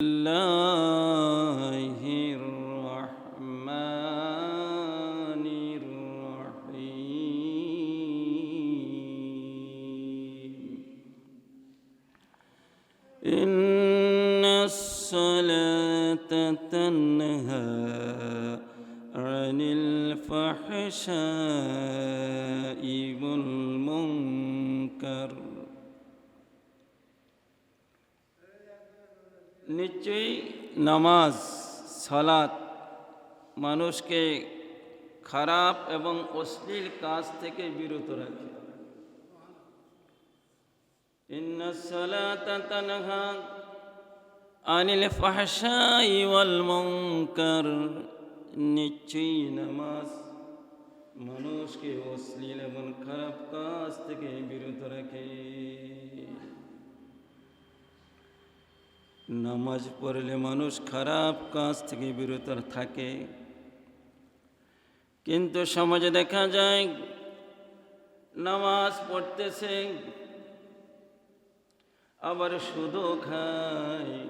الله الرحمن الرحيم إن الصلاة تنهى عن الفحشاء والمنكر নিশ্চয়ই নামাজ, সালাত মানুষকে খারাপ এবং অশ্লীল কাজ থেকে বিরত রাখে। আনিল ফাহশাই ওয়াল মুনকার। নিশ্চয়ই নামাজ মানুষকে অশ্লীল এবং খারাপ কাজ থেকে বিরত রাখে। নামাজ পড়লে মানুষ খারাপ কাজ থেকে বিরত থাকে। কিন্তু সমাজে দেখা যায়, নামাজ পড়তেছে, আবার শুধু খায়।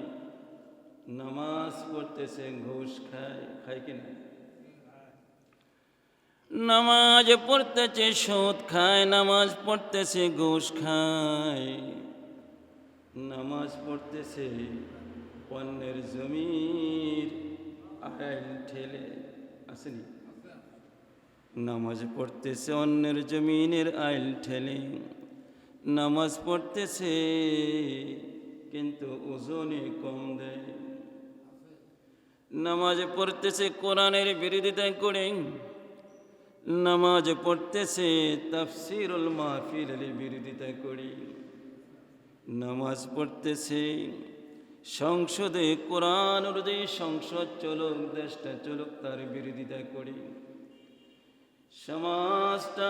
নামাজ পড়তেছে, ঘুষ খায়। খায় কিনা নামাজ পড়তেছে, সুদ খায়। নামাজ পড়তেছে, ঘুষ খায়। নামাজ পড়তেছে, অন্যের জমির আইন ঠেলে আসেনি। নামাজ পড়তেছে, অন্যের জমিনের আইল ঠেলে। নামাজ পড়তেছে, কিন্তু ওজনে কম দেয়। নামাজ পড়তেছে, কোরআনের বিরোধিতা করে। নামাজ পড়তেছে, তাফসিরুল মাহফিলের বিরোধিতা করে। নামাজ পড়তেছে, সংসদে কোরআন অনুযায়ী সংসদ চলুক, দেশটা চলুক, তার বিরোধিতা করি। সমাজটা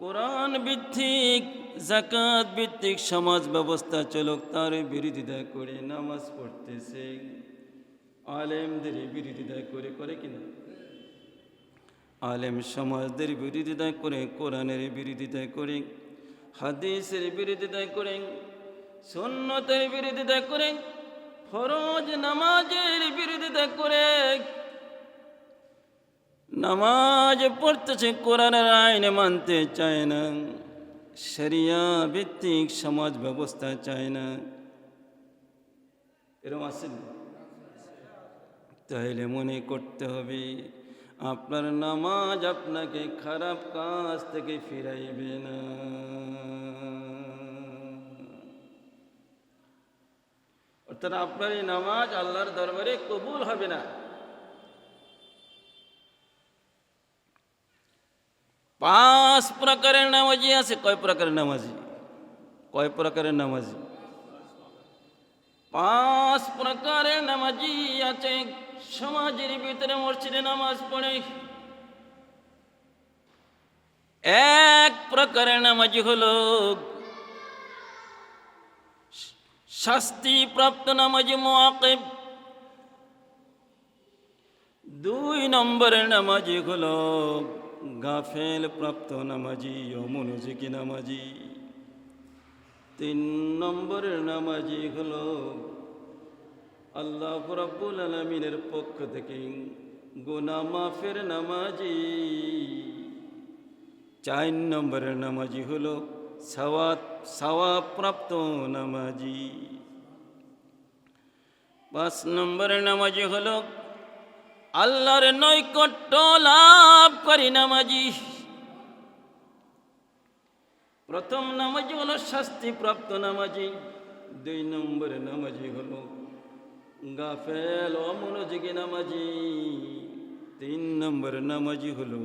কোরআন ভিত্তিক জাকাত ভিত্তিক, সমাজ ব্যবস্থা চলুক, তার বিরোধিতা করে। নামাজ পড়তেছে, আলেমদের বিরোধিতা করে করে কিনা আলেম সমাজদের বিরোধিতা করে, কোরআনের বিরোধিতা করে। হাদিসের বিরোধিতা করেন সন্ন্যতের বিরোধিতা করেন, ফরজ নামাজের বিরোধিতা করে। নামাজ পড়তেছে কোরআনের আইন মানতে চায় না, শরিয়া ভিত্তিক সমাজ ব্যবস্থা চায় না। এরকম আসেন তাহলে মনে করতে হবে আপনার নামাজ আপনাকে খারাপ কাজ থেকে ফিরাইবে না অর্থাৎ আপনার এই নামাজ আল্লাহর দরবারে কবুল হবে না পাঁচ প্রকারের নামাজি আছে কয় প্রকারের নামাজি কয় প্রকারের নামাজি পাঁচ প্রকারের নামাজি আছে সমাজের ভিতরে মসজিদে নামাজ পড়ে। এক প্রকারের নামাজি হলো শাস্তিপ্রাপ্ত নামাজি মোয়াকেব দুই নম্বরের নামাজি হলো গাফেল প্রাপ্ত নামাজি, অমনোযোগী নামাজি। তিন নম্বরের নামাজি হলো আল্লাহ রব্বুল আলমিনের পক্ষ থেকে গোনা মাফের নামাজি। চার নম্বরের নামাজি হলো সওয়াত সওয়াপ্রাপ্ত নামাজি। পাঁচ নম্বরের নামাজি হলো আল্লাহর নৈকট্য লাভ করি নামাজি। প্রথম নামাজি হলো শাস্তিপ্রাপ্ত নামাজি। দুই নম্বরে নামাজি হলো গাফেল অমনোযোগী নামাজি। তিন নম্বর নামাজি হলো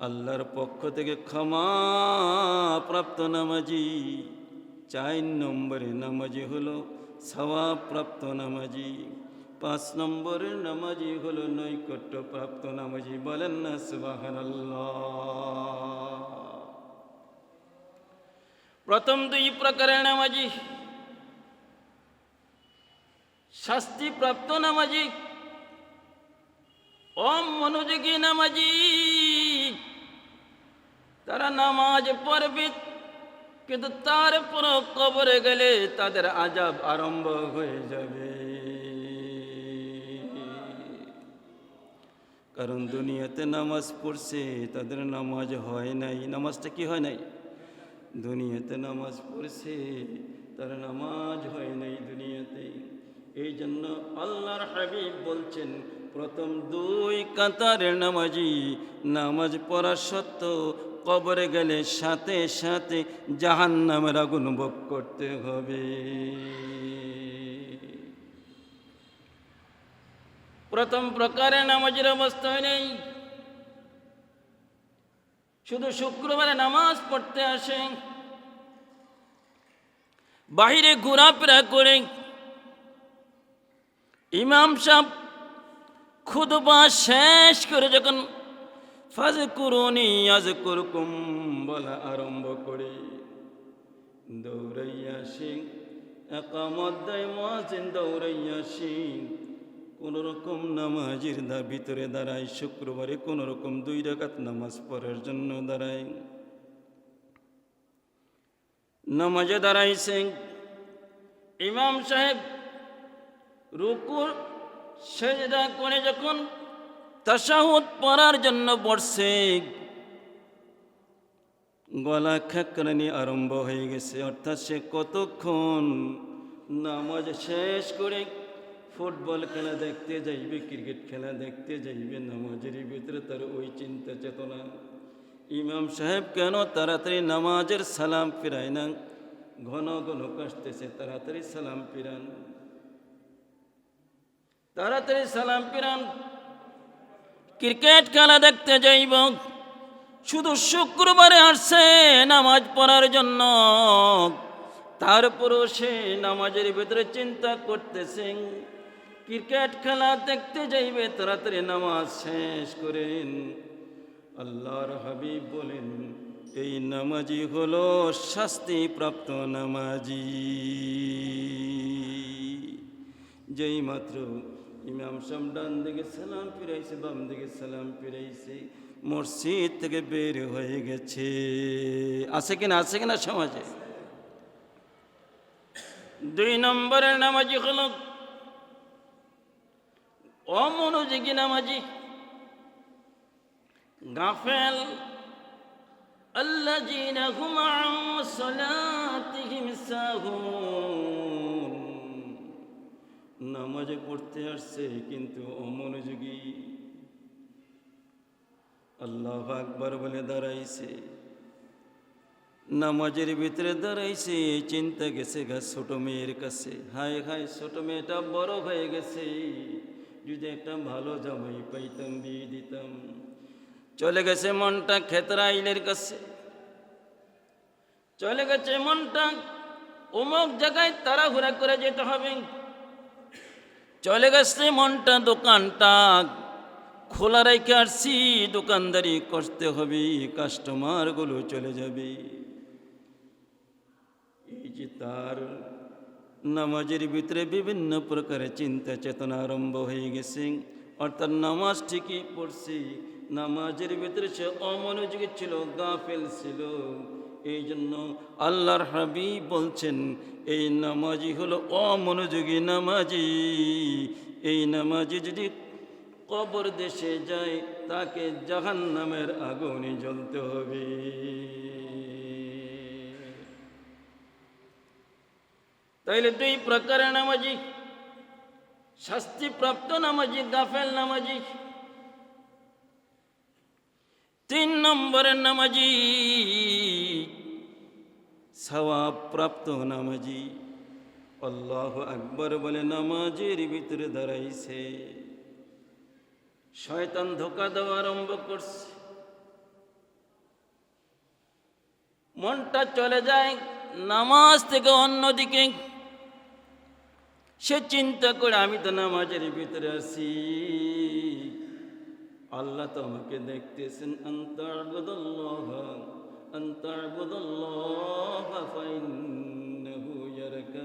আল্লাহর পক্ষ থেকে ক্ষমা প্রাপ্ত নামাজি। চার নম্বরে নামাজি হলো সওয়াপ্রাপ্ত নামাজি। পাঁচ নম্বরের নামাজি হলো নৈকট্য প্রাপ্ত নামাজি। বলেন না সুবাহান প্রথম দুই প্রকারের নামাজি। শাস্তিপ্রাপ্ত নামাজি। অমনোযোগী নামাজি। তারা নামাজ পড়বে, কিন্তু তারপর কবরে গেলে তাদের আজাব আরম্ভ হয়ে যাবে। কারণ দুনিয়াতে নামাজ পড়ছে, তাদের নামাজ হয় নাই। নামাজটা কি হয় নাই? দুনিয়াতে নামাজ পড়ছে, তার নামাজ হয় নাই দুনিয়াতে। এই জন্য আল্লাহর হাবিব বলছেন, প্রথম দুই কাতারের নামাজি, নামাজ পড়া সত্ত্বেও কবরে গেলে সাথে সাথে জাহান নামের আগুন ভোগ করতে হবে। প্রথম প্রকারে নামাজের অবস্থা নেই। শুধু শুক্রবারে নামাজ পড়তে আসে বাহিরে ঘোরাফেরা করে ইমাম সাহেব খুদবা শেষ করে যখন ফাজ করুনি আজ বলা আরম্ভ করে, দৌড়াইয়া সিং একামত দেয় মহাসিন দৌড়াইয়া সিং কোন রকম নামাজের দা ভিতরে দাঁড়ায় শুক্রবারে কোন রকম দুই রাকাত নামাজ পড়ার জন্য দাঁড়ায় নামাজে দাঁড়াইছেন। ইমাম সাহেব রুকুর সেজদা করে যখন তাসাহুদ পড়ার জন্য বসছে গলা খেকরানি আরম্ভ হয়ে গেছে। অর্থাৎ সে কতক্ষণ নামাজ শেষ করে ফুটবল খেলা দেখতে যাইবে, ক্রিকেট খেলা দেখতে যাইবে, নামাজের ভিতরে তার ওই চিন্তা চেতনা। ইমাম সাহেব কেন তাড়াতাড়ি নামাজের সালাম ফিরায় না? ঘন ঘন কাশতেছে, তাড়াতাড়ি সালাম ফিরান। তাড়াতাড়ি সালাম ফিরান। ক্রিকেট খেলা দেখতে যাইব। শুধু শুক্রবারে আসছে নামাজ পড়ার জন্য। তারপরও সে নামাজের ভিতরে চিন্তা করতেছেন ক্রিকেট খেলা দেখতে যাইবে, তাড়াতাড়ি নামাজ শেষ করেন আল্লাহর হাবিব বলেন, এই নামাজি হলো শাস্তিপ্রাপ্ত নামাজি। যেই মাত্র ইমাম সাম ডান দিকে সালাম ফিরাইছে, বাম দিকে সালাম ফিরাইছে, মসজিদ থেকে বের হয়ে গেছে। আছে কিনা আছে কিনা সমাজে? দুই নম্বরের নামাজি হল, অমনোযোগী নামাজি, গাফেল আল্লাহ জিনা ঘুমাও সলাতিহিম সাহুন। নামাজে পড়তে আসছে, কিন্তু অমনোযোগী আল্লাহ আকবার বলে দাঁড়াইছে। নামাজের ভিতরে দাঁড়াইছে, চিন্তা গেছে গা ছোট মেয়ের কাছে। হায় হায়, ছোট মেয়েটা বড় হয়ে গেছে। যদি একটা ভালো জামাই পাইতাম দিয়ে দিতাম। চলে গেছে মনটা খেতরাইলের কাছে। চলে গেছে মনটা অমুক জায়গায় তাড়াহুড়া করে যেতে হবে। চলে গেছে মনটা দোকানটা। খোলা রেখে আসছি, দোকানদারি করতে হবে কাস্টমারগুলো চলে যাবে। এই যে তার নামাজের ভিতরে বিভিন্ন প্রকারের চিন্তা চেতনা আরম্ভ হয়ে গেছে। অর্থাৎ নামাজ ঠিকই পড়ছি, নামাজের ভিতরে সে অমনোযোগী ছিল, গাফেল ছিল। এই জন্য আল্লাহর হাবিব বলছেন, এই নামাজি হলো অমনোযোগী নামাজি। এই নামাজি যদি কবর দেশে যায়, তাকে জাহান নামের আগুনে জ্বলতে হবে। তাইলে দুই প্রকারের নামাজি। শাস্তিপ্রাপ্ত নামাজি, গাফেল নামাজি। তিন নম্বরের নামাজি সওয়াবপ্রাপ্ত নামাজি। আল্লাহ আকবর বলে, নামাজের ভিতরে দাঁড়াইছে। শয়তান ধোকা দেওয়া আরম্ভ করছে। মনটা চলে যায় নামাজ থেকে অন্যদিকে। সে চিন্তা করে, আমি তো নামাজের ভিতরে আছি। আল্লাহ তো আমাকে দেখতেছেন। আন্তাবুদুল্লাহ আন্তাবুদুল্লাহ ফাইন্নাহু ইয়ারাকা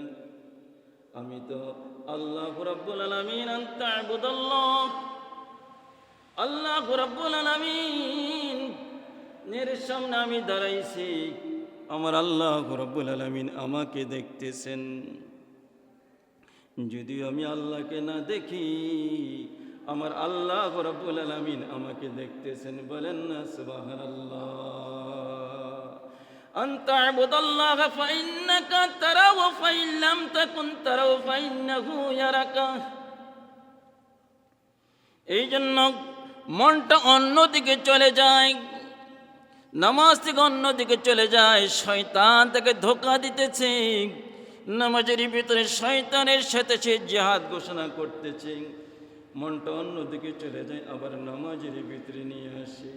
আমি তো আল্লাহ রাব্বুল আলামিন আন্তাবুদুল্লাহ আল্লাহ। রাব্বুল আলামিন। এর সামনে আমি দাঁড়াইছি। আমার আল্লাহ রব্বুল আলমিন আমাকে দেখতেছেন। যদিও আমি আল্লাহকে না দেখি, আমার আল্লাহ রব্বুল আলমিন আমাকে দেখতেছেন। বলেন না সুবাহান আল্লাহ أن تعبد الله فإنك تراه فإن لم تكن تراه فإنه يراك এই জন্য মনটা অন্যদিকে চলে যায় নামাজ থেকে অন্যদিকে চলে যায় শয়তান তাকে ধোকা দিতেছে নামাজের ভিতরে শয়তানের সাথে সে জেহাদ ঘোষণা করতেছে মনটা অন্যদিকে চলে যায় আবার নামাজের ভিতরে নিয়ে আসে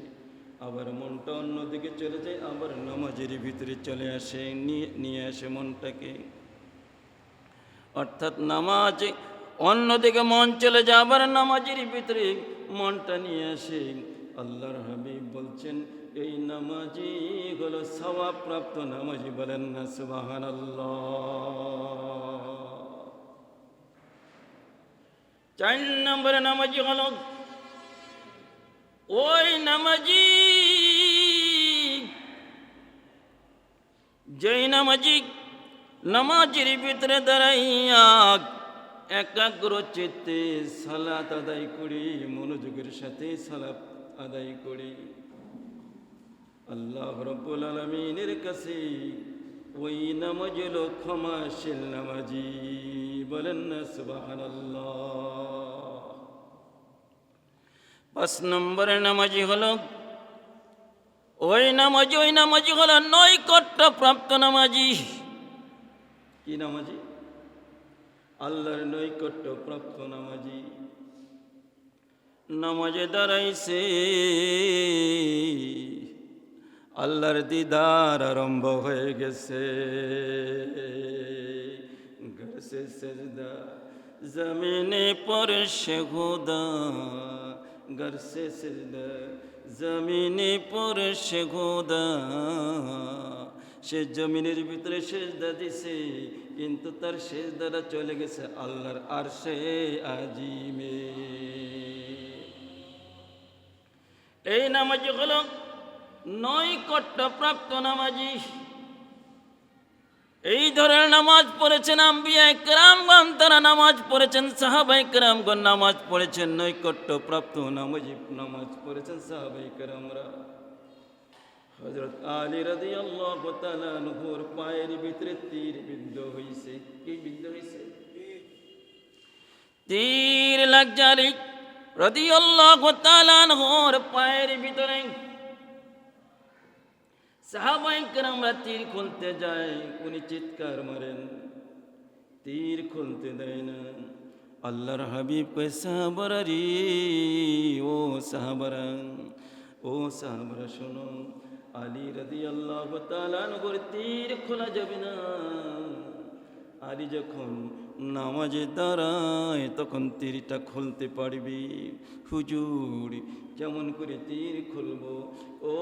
আবার মনটা অন্যদিকে চলে যায়, আবার নামাজের ভিতরে চলে আসে, নিয়ে আসে মনটাকে। অর্থাৎ নামাজ অন্যদিকে মন চলে যায়, আবার নামাজের ভিতরে মনটা নিয়ে আসে। আল্লাহর হাবিব বলছেন, এই নামাজি হলো সওয়াবপ্রাপ্ত নামাজি। বলেন না সুবাহান চার নম্বরে নামাজি হলো, ওই নামাজি যেই নামাজি নামাজের ভিতরে দাঁড়াইয়া একাগ্র চিত্তে সালাত আদায় করি, মনোযোগের সাথে সালাত আদায় করি। আল্লাহ রব্বুল আলমিনের কাছে ওই নামাজ হলো ক্ষমাশীল নামাজি। বলেন না সুবাহান পাঁচ নম্বরের নামাজি হলো ওই নামাজি ওই নামাজি হলো নৈকট্য প্রাপ্ত নামাজি। কি নামাজি? আল্লাহর নৈকট্য প্রাপ্ত নামাজি। নামাজে দাঁড়াইছে। আল্লাহর দিদার আরম্ভ হয়ে গেছে। ঘর সে সেজদা, জমিনে পর সে খুদা। ঘর সে সেজদা জমিনে পর সে খুদা সে জমিনের ভিতরে সেজদা দিছে, কিন্তু তার সেজদারা চলে গেছে আল্লাহর আর সে আজিমে। এই নামাজি হল নয় প্রাপ্ত নামাজি। এই ধরনের নামাজ পড়েছেন আম্বিয়া একরামগণ তারা নামাজ পড়েছেন সাহাবাই কেরামগণ নামাজ পড়েছেন নৈকট্য প্রাপ্ত নামাজি নামাজ পড়েছেন সাহাবাই কেরামরা হজরত আলী রাদি আল্লাহ তালানহুর পায়ের ভিতরে তীর বিদ্ধ হইছে। কি বিদ্ধ হইছে? তীর লাগজারি রাদি আল্লাহ তালানহুর পায়ের ভিতরে সাহাবাইকার আমরা তীর খুলতে যাই উনি চিৎকার মারেন। তীর খুলতে দেয় না। আল্লাহর হাবিব কয়, সাহাবারা রে, ও সাহাবারা ও সাহাবারা, শোনো, আলী রাদি আল্লাহ তালানগর তীর খোলা যাবে না। আলী যখন নামাজে দাঁড়ায় তখন তীরটা খুলতে পারবি। হুজুর কেমন করে তীর খুলবো। ও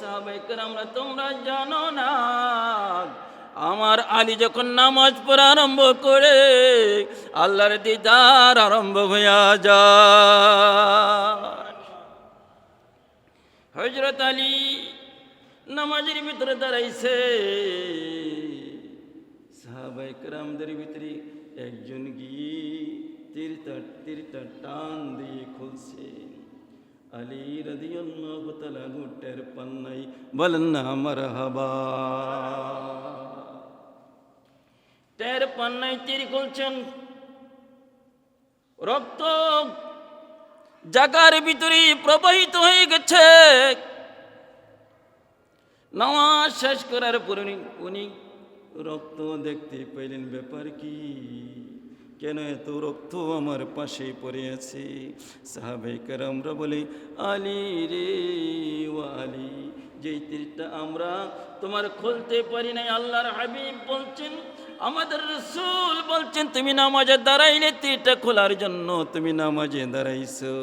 সাহাবাইকার আমরা তোমরা জানো না, আমার আলী যখন নামাজ পড়া আরম্ভ করে, আল্লাহর দিদার আরম্ভ হইয়া যায়। হজরত আলী নামাজের ভিতরে দাঁড়াইছে। সাহাবাই রামদের ভিতরে একজন গিয়ে তীরটা তীরটা টান দিয়ে খুলছে আলী রাদিয়াল্লাহ তাআলা টের পান্নাই বলেন, না আমার হাবা টের পান্নাই তীর খুলছেন। রক্ত জাগার ভিতরে প্রবাহিত হয়ে গেছে। নামাজ শেষ করার পর উনি রক্ত দেখতে পাইলেন ব্যাপার কি? কেন এত রক্ত আমার পাশে পড়ে আছে সাহাবে আমরা বলি, আলী রে আলী, যেই তীরটা আমরা তোমার খুলতে পারি নাই, আল্লাহর হাবিব বলছেন আমাদের রসুল বলছেন, তুমি নামাজে দাঁড়াইলে তীরটা খোলার জন্য তুমি নামাজে দাঁড়াইছো।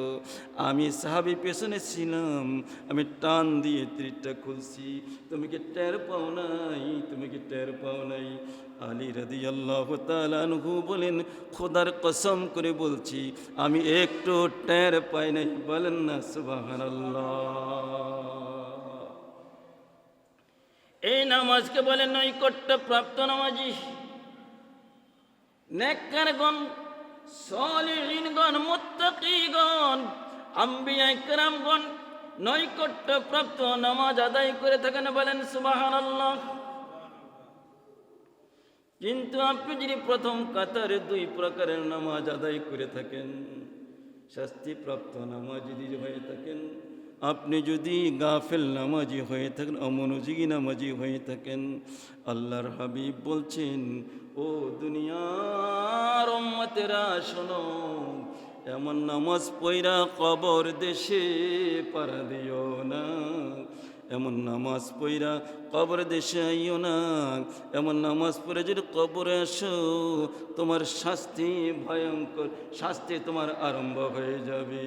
আমি সাহাবি পেছনে ছিলাম, আমি টান দিয়ে তীরটা খুলছি। তুমি কি টের পাও নাই? তুমি কি টের পাও নাই? আলী রাদি আল্লাহ তালানহু বলেন, খোদার কসম করে বলছি, আমি একটু টের পাই নাই। বলেন না সুবাহ এই নামাজকে বলে নৈকট্য প্রাপ্ত নামাজি। প্রাপ্ত নামাজ আদায় করে থাকেন বলেন সুবহানাল্লাহ। কিন্তু আপনি যদি প্রথম কাতারে দুই প্রকারের নামাজ আদায় করে থাকেন, শাস্তিপ্রাপ্ত নামাজ যদি হয়ে থাকেন আপনি যদি গাফেল নামাজি হয়ে থাকেন, অমনোযোগী নামাজি হয়ে থাকেন, আল্লাহর হাবিব বলছেন, ও উম্মতেরা, শোনো, এমন নামাজ পয়রা কবর দেশে পারা দিও না। এমন নামাজ পইরা কবর দেশে আইও না। এমন নামাজ পড়ে যদি কবরে আসো, তোমার শাস্তি ভয়ঙ্কর, শাস্তি তোমার আরম্ভ হয়ে যাবে।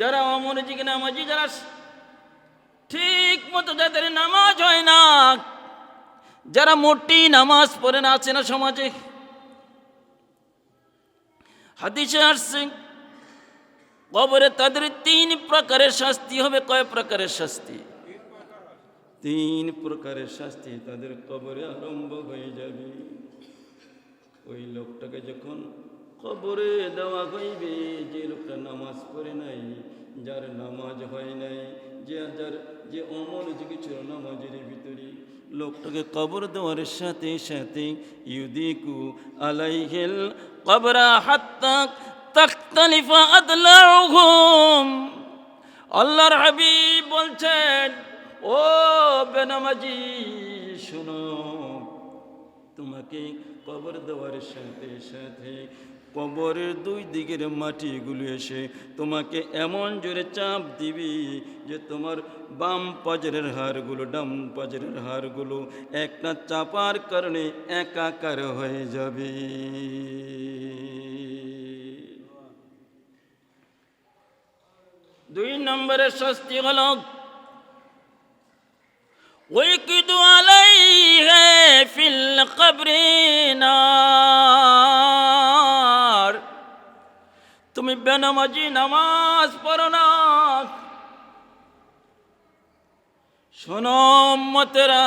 যারা অমনোযোগী নামাজি, যারা ঠিক মতো যাদের নামাজ হয় না, যারা মোটি নামাজ পড়ে না, আছে না সমাজে? হাদিসে আসছে, কবরে তাদের তিন প্রকারের শাস্তি হবে। কয় প্রকারের শাস্তি? তিন প্রকারের শাস্তি তাদের কবরে আরম্ভ হয়ে যাবে। ওই লোকটাকে যখন কবরে দেওয়া হইবে, যে লোকটা নামাজ পড়ে নাই, যার নামাজ হয় নাই, যে যার, যে অমনোযোগী ছিল নামাজের ভিতরে লোকটাকে কবর দেওয়ার সাথে সাথে ইউদিকু আলাইহিল কবরা হাত্তা তাখতালিফা আদলাহুম আল্লাহর হাবিব বলছেন, ও বেনামাজি, শুনো, তোমাকে কবর দেওয়ার সাথে সাথে কবরের দুই দিকের মাটিগুলো এসে তোমাকে এমন জোরে চাপ দিবি যে তোমার বাম পাজরের হাড়গুলো ডাম পাজরের হাড়গুলো একটা চাপার কারণে একাকার হয়ে যাবে দুই নম্বরের শাস্তি হলো ويكد عليه في القبر نار তুমি বেনামাজি নামাজ পড়ো না। শোনো মতেরা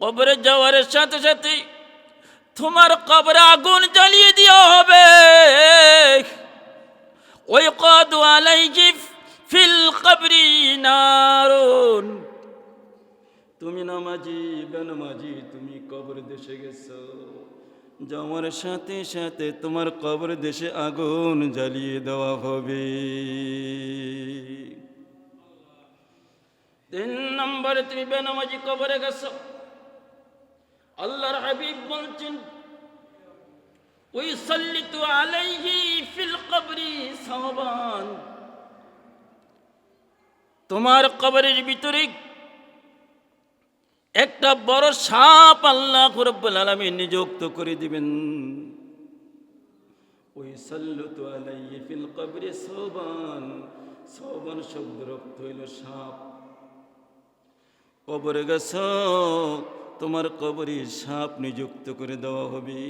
কবরে যাওয়ার সাথে সাথে তোমার কবরে আগুন জ্বালিয়ে দেওয়া হবে। ওই কদু ফিল কবরি নারুন। তুমি নামাজি, বেনামাজি, তুমি কবর দেশে গেছো। যাওয়ার সাথে সাথে তোমার কবর দেশে আগুন জ্বালিয়ে দেওয়া হবে। তিন নম্বরে তুমি বেনামাজি কবরে গেছো। আল্লাহর হাবিব বলছেন ওই সল্লিতু আলাইহি ফিল কবরি সাবান তোমার কবরের ভিতরে একটা বড় সাপ আল্লাহ রব্বুল আলামিন নিযুক্ত করে দিবেন। ওই সাল্লতু আলাইহি কবরি সাবান সাবান শব্দ রক্ত হইল সাপ। কবরে গেছ, তোমার কবরে সাপ নিযুক্ত করে দেওয়া হবে।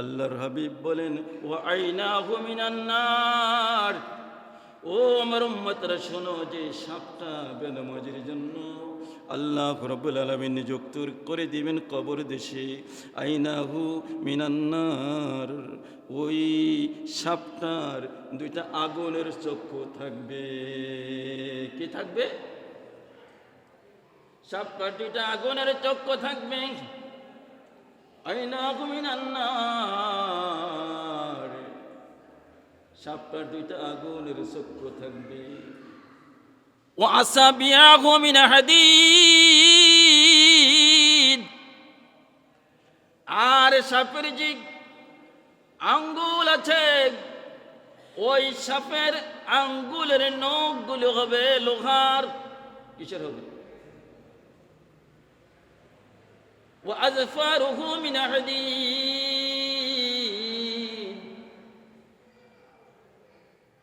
আল্লাহর হাবিব বলেন ও আইনা মিনান্নার ও আমার উম্মতরা, শোনো যে সাপটা বেনামাজির জন্য আল্লাহ রব্বুল আলমিন নিযুক্ত করে দিবেন কবর দেশে। আইনাহু মিনান্নার, ওই সাপটার দুইটা আগুনের চক্ষু থাকবে। কি থাকবে? সাপটার দুইটা আগুনের চক্ষু থাকবে। আইনাহু মিনান্নার, সাপটার দুইটা আগুনের চক্ষু থাকবে। ও আসা বিয়াহু সাপের যে আঙ্গুল আছে। ওই সাপের আঙ্গুলের নখগুলো হবে লোহার। কিসের হবে?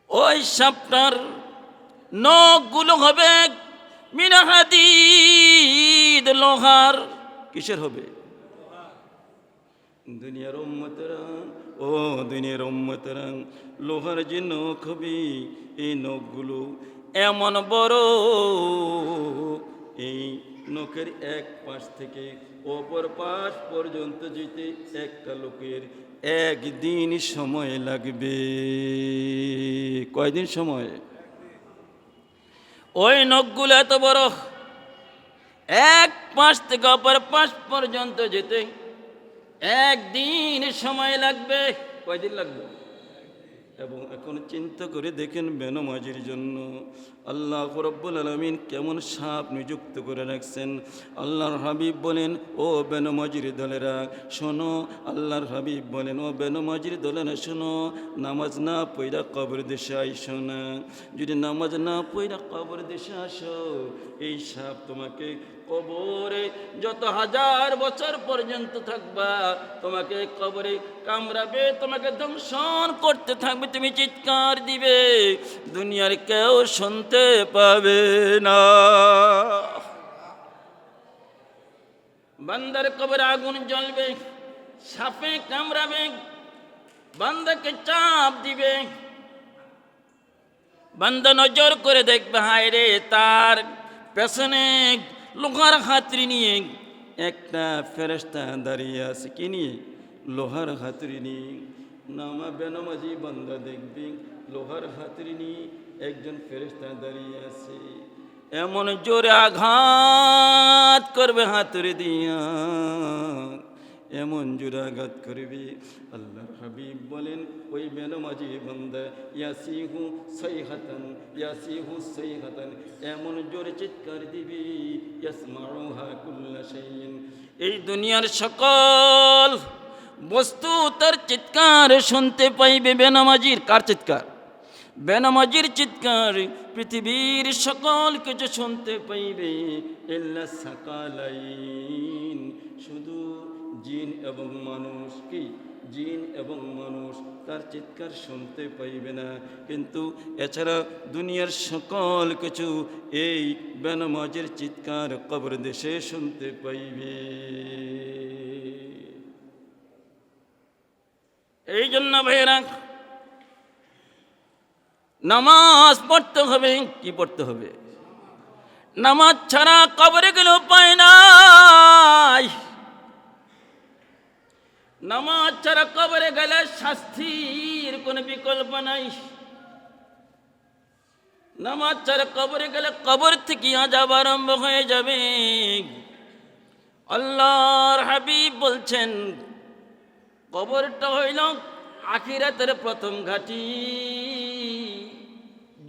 ওই সাপটার নখগুলো হবে মিনাহাদিদ লোহার। কিসের হবে? দুনিয়ার উম্মতরা ও দুনিয়ার উম্মতরা লোহার যে নখ হবে এই নখগুলো এমন বড়, এই নখের এক পাশ থেকে অপর পাশ পর্যন্ত যেতে একটা লোকের একদিন সময় লাগবে। কয়দিন সময়? ওই নখগুলো এত বড়, এক পাশ থেকে অপর পাশ পর্যন্ত যেতে একদিন সময় লাগবে। কয়দিন লাগবে? এবং এখন চিন্তা করে দেখেন বেনমাজির জন্য। আল্লাহ রব্বুল আলমিন কেমন সাপ নিযুক্ত করে রাখছেন। আল্লাহর হাবিব বলেন, ও বেনমাজির দলেরা, শোনো। আল্লাহর হাবিব বলেন, ও বেনমাজির দলেরা, শোনো। নামাজ না পইরা কবর দেশে আইসো না। যদি নামাজ না পইরা কবর দেশে আসো, এই সাপ তোমাকে কবরে যত হাজার বছর পর্যন্ত থাকবা, তোমাকে কবরে কামড়াবে, তোমাকে দংশন করতে থাকবে, তুমি চিৎকার দিবে, দুনিয়ার কেউ শুনতে পাবে না। বান্দার কবরে আগুন জ্বলবে, সাপে কামড়াবে, বান্দাকে চাপ দিবে। বান্দা নজর করে দেখবে হায় রে তার পেছনে লোহার হাতড়ি নিয়ে, একটা ফেরেস্তা দাঁড়িয়ে আছে, কি নিয়ে? লোহার হাতড়ি নিয়ে। নামা বেনামাজি বান্দা দেখবি, লোহার হাতড়ি নিয়ে একজন ফেরেস্তা দাঁড়িয়ে আছে। এমন জোরে আঘাত করবে হাতুড়ি দিয়া। এমন জোরাঘাত করবি। আল্লাহ হাবিব বলেন, ওই বেনমাজি বন্দা ইয়াসিহু সৈহাতান ইয়াসিহু সৈহাতান, এমন জোরে চিৎকার দিবি, ইয়াসমাউহা কুল্লা শাইইন। এই দুনিয়ার সকল বস্তু তার চিৎকার শুনতে পাইবে বেনামাজির কার চিৎকার? বেনামাজির চিৎকার পৃথিবীর সকল কিছু শুনতে পাইবে। এল্লা সাকালাইন, শুধু জিন এবং মানুষ কি? জিন এবং মানুষ তার চিৎকার শুনতে পাইবে না। কিন্তু এছাড়া দুনিয়ার সকল কিছু এই বেনামাজের চিৎকার কবর দেশে শুনতে পাইবে। এই জন্য ভাইয়েরা, নামাজ পড়তে হবে, কি পড়তে হবে? নামাজ ছাড়া কবরে গেলে উপায় নাই। নামাজ ছাড়া কবরে গেলে শাস্তির কোনো বিকল্প নাই। নামাজ ছাড়া কবরে গেলে কবর থেকে আজাব আরম্ভ হয়ে যাবে। আল্লাহর হাবিব বলছেন, কবরটা হইল আখিরাতের প্রথম ঘাটি।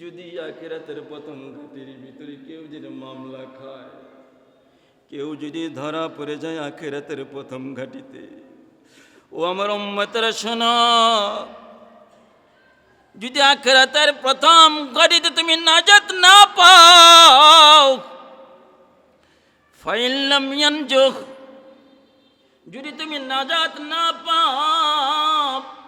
যদি আখিরাতের প্রথম ঘাটির ভিতরে কেউ যদি মামলা খায়, কেউ যদি ধরা পড়ে যায় আখিরাতের প্রথম ঘাটিতে ও আমার উম্মতের শোনো। যদি আখরাতের প্রথম গড়িতে তুমি নাজাত না পাও ফাইল্লাম যদি তুমি নাজাত না পাও